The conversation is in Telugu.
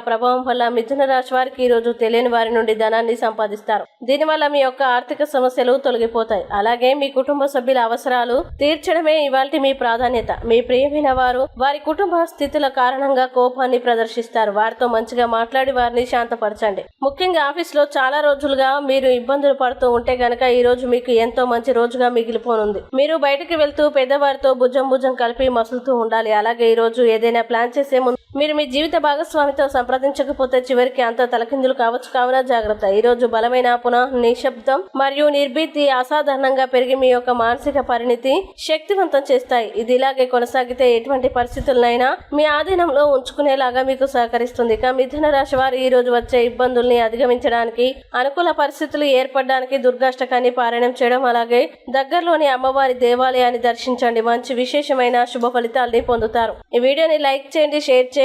ప్రభావం వల్ల మిథున రాశి వారికి ఈ రోజు తెలియని వారి నుండి ధనాన్ని సంపాదిస్తారు. దీనివల్ల మీ యొక్క ఆర్థిక సమస్యలు తొలగిపోతాయి. అలాగే మీ కుటుంబ సభ్యుల అవసరాలు తీర్చడమే ఇవాళ మీ ప్రాధాన్యత. మీ ప్రియమైన వారు వారి కుటుంబ స్థితుల కారణంగా కోపాన్ని ప్రదర్శిస్తారు. వారితో మంచిగా మాట్లాడి వారిని శాంతపరచండి. ముఖ్యంగా ఆఫీస్లో చాలా రోజులుగా మీరు ఇబ్బందులు పడుతూ ఉంటే గనక ఈ రోజు మీకు ఎంతో మంచి రోజుగా మిగిలిపోనుంది. మీరు బయటకు వెళ్తూ పెద్దవారితో భుజం భుజం కలిపి మసులుతూ ఉండాలి. అలాగే ఈ రోజు ఏదైనా ప్లాన్ చేసే ముందు మీరు మీ జీవిత భాగస్వామితో సంప్రదించకపోతే చివరికి అంత తలకిందులు కావచ్చు. కావున జాగ్రత్త. ఈరోజు బలమైన పునః నిశ్శబ్దం మరియు నిర్భీతి అసాధారణంగా పెరిగి మీ యొక్క మానసిక పరిణితి శక్తివంతం చేస్తాయి. ఇది ఇలాగే కొనసాగితే ఎటువంటి పరిస్థితులనైనా మీ ఆధీనంలో ఉంచుకునేలాగా మీకు సహకరిస్తుంది. ఇక మిథున రాశి వారు ఈ రోజు వచ్చే ఇబ్బందుల్ని అధిగమించడానికి అనుకూల పరిస్థితులు ఏర్పడడానికి దుర్గాష్టకాన్ని పారాయణం చేయడం అలాగే దగ్గరలోని అమ్మవారి దేవాలయాన్ని దర్శించండి. మంచి విశేషమైన శుభ ఫలితాల్ని పొందుతారు. ఈ వీడియోని లైక్ చేయండి షేర్ చేయండి.